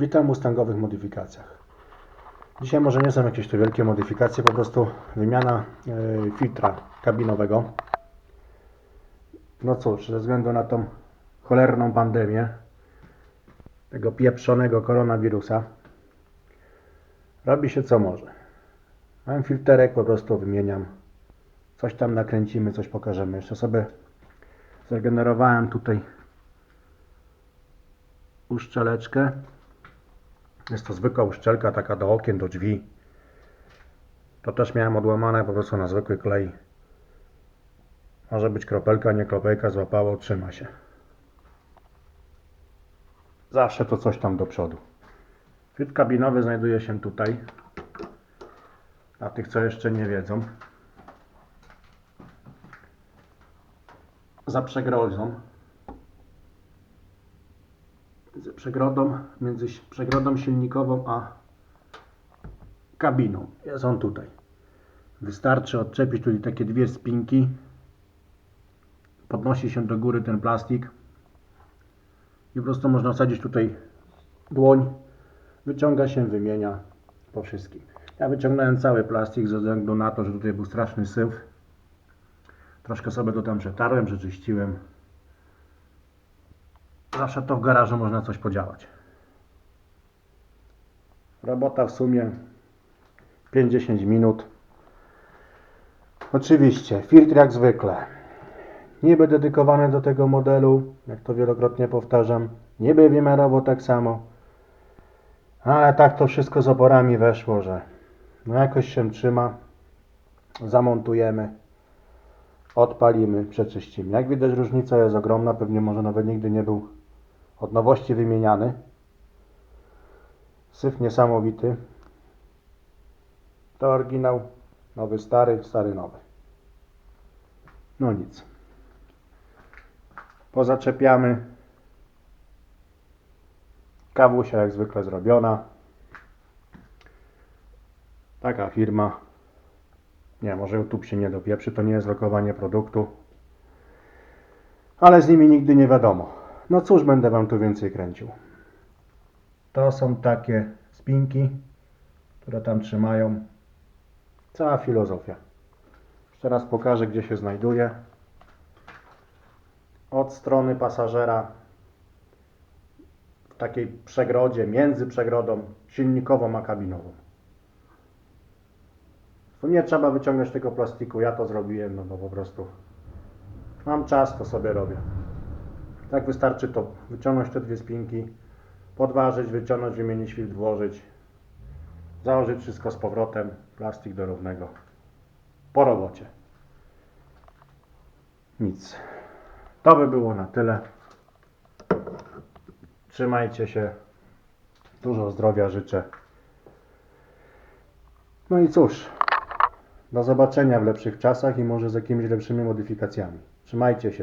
Witam w Mustangowych modyfikacjach. Dzisiaj może nie są jakieś tu wielkie modyfikacje, po prostu wymiana e, filtra kabinowego. No cóż, ze względu na tą cholerną pandemię tego pieprzonego koronawirusa robi się co może. Mam filterek, po prostu wymieniam. Coś tam nakręcimy, coś pokażemy. Jeszcze sobie zagenerowałem tutaj uszczeleczkę. Jest to zwykła uszczelka, taka do okien, do drzwi. To też miałem odłamane po prostu na zwykły klej. Może być kropelka, nie kropelka, złapało, trzyma się. Zawsze to coś tam do przodu. Filtr kabinowy znajduje się tutaj. Dla tych, co jeszcze nie wiedzą. Za przegrodą między przegrodą, między przegrodą silnikową a kabiną. Jest on tutaj. Wystarczy odczepić tutaj takie dwie spinki. Podnosi się do góry ten plastik. I po prostu można wsadzić tutaj dłoń. Wyciąga się, wymienia po wszystkim. Ja wyciągnąłem cały plastik ze względu na to, że tutaj był straszny syf. Troszkę sobie to tam przetarłem, przeczyściłem. Zawsze to w garażu można coś podziałać. Robota w sumie 5-10 minut. Oczywiście, filtr jak zwykle. Niby dedykowany do tego modelu, jak to wielokrotnie powtarzam. Niby wymiarowo tak samo. Ale tak to wszystko z oporami weszło, że no jakoś się trzyma. Zamontujemy. Odpalimy, przeczyścimy. Jak widać różnica jest ogromna, pewnie może nawet nigdy nie był od nowości wymieniany. Syf niesamowity. To oryginał, nowy stary, stary nowy. No nic. Pozaczepiamy. Kawusia jak zwykle zrobiona. Taka firma. Nie, może YouTube się nie dopieprzy, to nie jest lokowanie produktu. Ale z nimi nigdy nie wiadomo. No cóż będę Wam tu więcej kręcił. To są takie spinki, które tam trzymają. Cała filozofia. Jeszcze raz pokażę, gdzie się znajduje. Od strony pasażera w takiej przegrodzie, między przegrodą silnikową a kabinową. Tu nie trzeba wyciągnąć tego plastiku, ja to zrobiłem, no bo po prostu mam czas, to sobie robię. Tak wystarczy to wyciągnąć te dwie spinki, podważyć, wyciągnąć, wymienić filtr, włożyć, założyć wszystko z powrotem, plastik do równego. Po robocie. Nic. To by było na tyle. Trzymajcie się. Dużo zdrowia życzę. No i cóż. Do zobaczenia w lepszych czasach i może z jakimiś lepszymi modyfikacjami. Trzymajcie się.